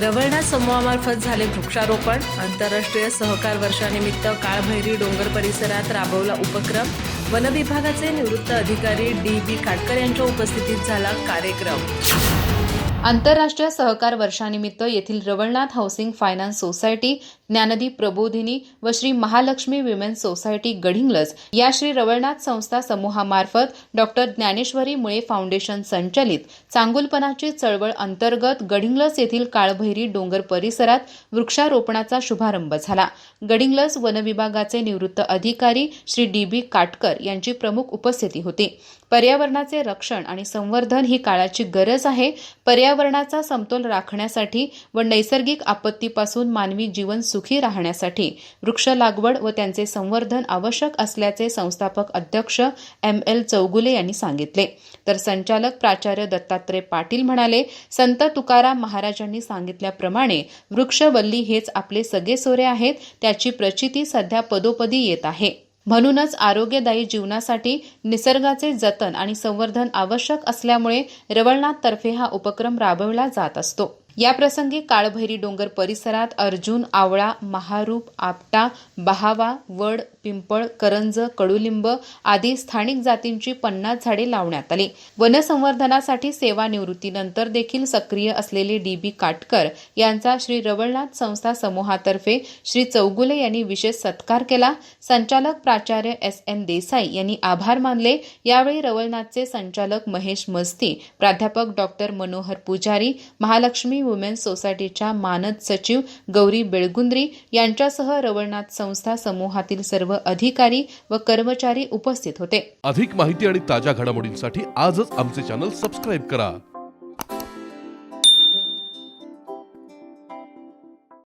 रवळनाथ समूहामार्फत झाले वृक्षारोपण. आंतरराष्ट्रीय सहकार वर्षानिमित्त काळभैरी डोंगर परिसरात राबवला उपक्रम. वनविभागाचे निवृत्त अधिकारी डी बी काटकर यांच्या उपस्थितीत झाला कार्यक्रम. आंतरराष्ट्रीय सहकार वर्षानिमित्त येथील Rawalnath housing finance society Dnyandeep Prabodhini व श्री महालक्ष्मी विमेन सोसायटी गडिंग्लज या श्री रवळनाथ संस्था समूहामार्फत डॉक्टर ज्ञानेश्वरी मुळे फाउंडेशन संचलित चांगुलपणाची चळवळ अंतर्गत गडिंग्लज येथील काळभैरी डोंगर परिसरात वृक्षारोपणाचा शुभारंभ झाला. गडिंग्लज वनविभागाचे निवृत्त अधिकारी श्री डी बी काटकर यांची प्रमुख उपस्थिती होती. पर्यावरणाचे रक्षण आणि संवर्धन ही काळाची गरज आहे. पर्यावरणाचा समतोल राखण्यासाठी व नैसर्गिक आपत्तीपासून मानवी जीवन सुखी राहण्यासाठी वृक्ष लागवड व त्यांचे संवर्धन आवश्यक असल्याचे संस्थापक अध्यक्ष एम एल चौगुले यांनी सांगितले. तर संचालक प्राचार्य दत्तात्रय पाटील म्हणाले संत तुकाराम महाराजांनी सांगितल्याप्रमाणे वृक्षवल्ली हेच आपले सगळे सोरे आहेत त्याची प्रचिती सध्या पदोपदी येत आहे. म्हणूनच आरोग्यदायी जीवनासाठी निसर्गाचे जतन आणि संवर्धन आवश्यक असल्यामुळे रवळनाथतर्फे हा उपक्रम राबवला जात असतो. याप्रसंगी काळभैरी डोंगर परिसरात अर्जुन आवळा महारूप आपटा बहावा वड पिंपळ करंज कडुलिंब आदी स्थानिक जातींची पन्नास झाडे लावण्यात आली. वनसंवर्धनासाठी सेवानिवृत्तीनंतर देखील सक्रिय असलेले डी बी काटकर यांचा श्री रवळनाथ संस्था समूहातर्फे श्री चौगुले यांनी विशेष सत्कार केला. संचालक प्राचार्य एस एन देसाई यांनी आभार मानले. यावेळी रवळनाथचे संचालक महेश मस्ती प्राध्यापक डॉक्टर मनोहर पुजारी महालक्ष्मी वुमेन सोसायटीच्या मानद सचिव गौरी बेळगुंद्री यांच्यासह रवळनाथ संस्था समूहातील सर्व अधिकारी व कर्मचारी उपस्थित होते. अधिक माहिती आणि ताज्या घडामोडींसाठी आजच आमचे चॅनल सबस्क्राईब करा.